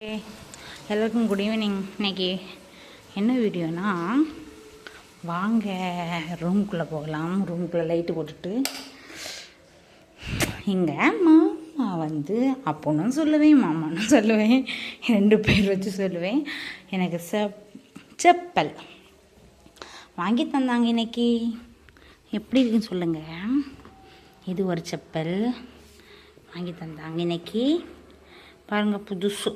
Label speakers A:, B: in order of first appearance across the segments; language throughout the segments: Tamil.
A: எல்லாருக்கும் குட் ஈவினிங் இன்னைக்கு என்ன வீடியோனா வாங்க ரூம்குள்ளே போகலாம். ரூம்குள்ளே லைட்டு போட்டுட்டு இங்கே மாமா வந்து அப்போனும் சொல்லுவேன் மாமானும் சொல்லுவேன் ரெண்டு பேர் வச்சு சொல்லுவேன். எனக்கு செப் செப்பல் வாங்கி தந்தாங்க இன்னைக்கு. எப்படி இருக்குன்னு சொல்லுங்கள் இது ஒரு செப்பல் வாங்கி தந்தாங்க இன்னைக்கு. பாருங்கள் புதுசு.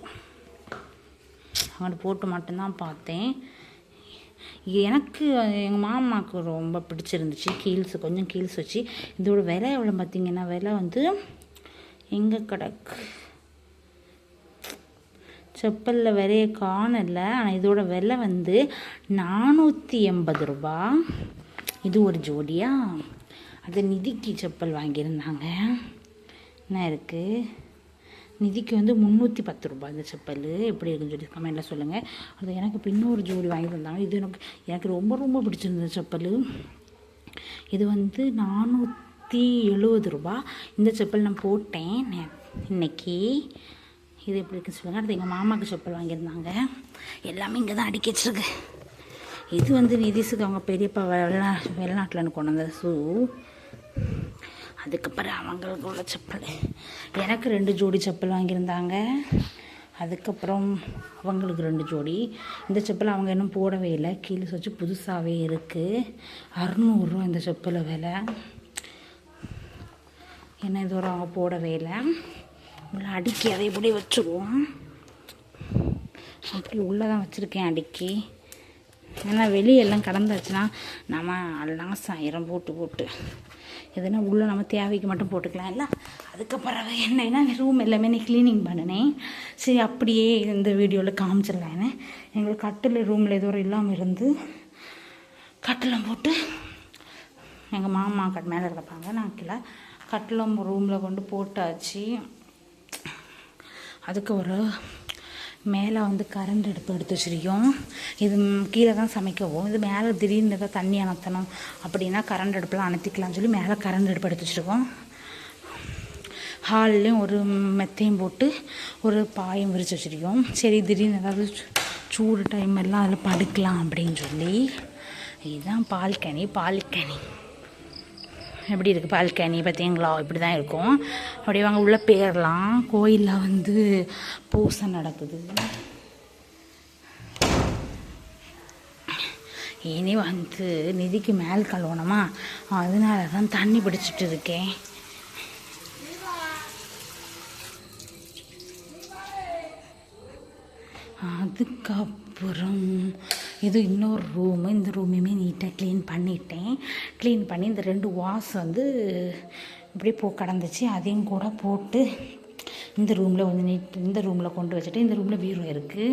A: அங்கிட்டு போட்டு மட்டும்தான் பார்த்தேன். எனக்கு எங்கள் மாமாவுக்கு ரொம்ப பிடிச்சிருந்துச்சு. கீல்ஸ் கொஞ்சம் கீல்ஸ் வச்சு. இதோட விலை எவ்வளோ பார்த்தீங்கன்னா விலை வந்து எங்கே கிடக்கு? செப்பலில் விலையை காணல. ஆனால் இதோட விலை வந்து நானூற்றி எண்பது ரூபா. இது ஒரு ஜோடியா? அது நிதிக்கு செப்பல் வாங்கியிருந்தாங்க. என்ன இருக்குது நிதிக்கு வந்து முந்நூற்றி பத்து ரூபாய் இந்த செப்பல். எப்படி இருக்குன்னு சொல்லி கமெண்ட்டில் சொல்லுங்கள் அது எனக்கு இப்போ இன்னொரு ஜோடி வாங்கி தந்தாங்க. இது எனக்கு எனக்கு ரொம்ப ரொம்ப பிடிச்சிருந்தது செப்பல். இது வந்து நானூற்றி எழுபது ரூபா. இந்த செப்பல் நான் போட்டேன். இன்னைக்கு. இது எப்படி இருக்குன்னு சொல்லுங்கள் அடுத்து எங்கள் மாமாவுக்கு செப்பல் வாங்கியிருந்தாங்க. எல்லாமே இங்கே தான் அடிக்க வச்சிருக்கு. இது வந்து நிதிஷுக்கு அவங்க பெரியப்பா வெளிநா வெளிநாட்டில் கொண்டு வந்த ஷூ. அதுக்கப்புறம் அவங்களுக்கு உள்ள செப்பல். எனக்கு ரெண்டு ஜோடி செப்பல் வாங்கியிருந்தாங்க. அதுக்கப்புறம் அவங்களுக்கு ரெண்டு ஜோடி. இந்த செப்பல் அவங்க இன்னும் போடவே இல்லை. கீழே வச்சு புதுசாகவே இருக்குது அறநூறுரூவா இந்த செப்பல் விலை. என்ன இது ஒரு அவங்க போடவே இல்லை. உள்ள அடுக்கி அதை இப்படி வச்சுருவோம். அப்படி உள்ளே தான் வச்சுருக்கேன் அடுக்கி. ஏன்னா வெளியெல்லாம் கடந்தாச்சுன்னா நம்ம லாஸ் ஆயிரம் போட்டு போட்டு. எதுனா உள்ளே நம்ம தேவைக்கு மட்டும் போட்டுக்கலாம். இல்லை அதுக்கு பிறகு என்னன்னா ரூம் எல்லாமே நீ க்ளீனிங் பண்ணினேன் சரி அப்படியே இந்த வீடியோவில் காமிச்சிடலான்னு எங்களுக்கு கட்டில் ரூமில் எதுவும் இல்லாமல் இருந்து கட்டிலம் போட்டு எங்கள் மாமா கட் மேலே இருப்பாங்க நான் கீழே கட்டிலம் ரூமில் கொண்டு போட்டாச்சு. அதுக்கு ஒரு மேலே வந்து கரண்ட் அடுப்பு எடுத்து வச்சிருக்கோம். இது கீழே தான் சமைக்கவும். இது மேலே திடீர்னு ஏதாவது தண்ணி அணைத்தணும் அப்படின்னா கரண்ட் அடுப்பில் அணைத்திக்கலாம்னு சொல்லி மேலே கரண்ட் அடுப்பு எடுத்து வச்சுருக்கோம். ஹால்லையும் ஒரு மெத்தையும் போட்டு ஒரு பாயும் விரித்து வச்சுருக்கோம். சரி திடீர்னு ஏதாவது சூ- சூடு டைம் எல்லாம் அதில் படுக்கலாம் அப்படின்னு சொல்லி. இதுதான் பால்கனி பால்கனி. எப்படி இருக்குது பால்கனி பார்த்தீங்களா இப்படி தான் இருக்கும். அப்படியே வாங்க உள்ளே போயிடலாம். கோயிலில் வந்து பூசை நடக்குது. இனி வந்து நிதிக்கு மேல் கழுவணுமா? அதனால தான் தண்ணி பிடிச்சிட்டு இருக்கேன். அதுக்கப்புறம் இது இன்னொரு ரூமு இந்த ரூமையுமே நீட்டாக க்ளீன் பண்ணிட்டேன். க்ளீன் பண்ணி இந்த ரெண்டு வாஸ் வந்து இப்படி போ கடந்துச்சு. அதையும் கூட போட்டு இந்த ரூமில் வந்து நீட் இந்த ரூமில் கொண்டு வச்சுட்டு இந்த ரூமில் பீரோ இருக்குது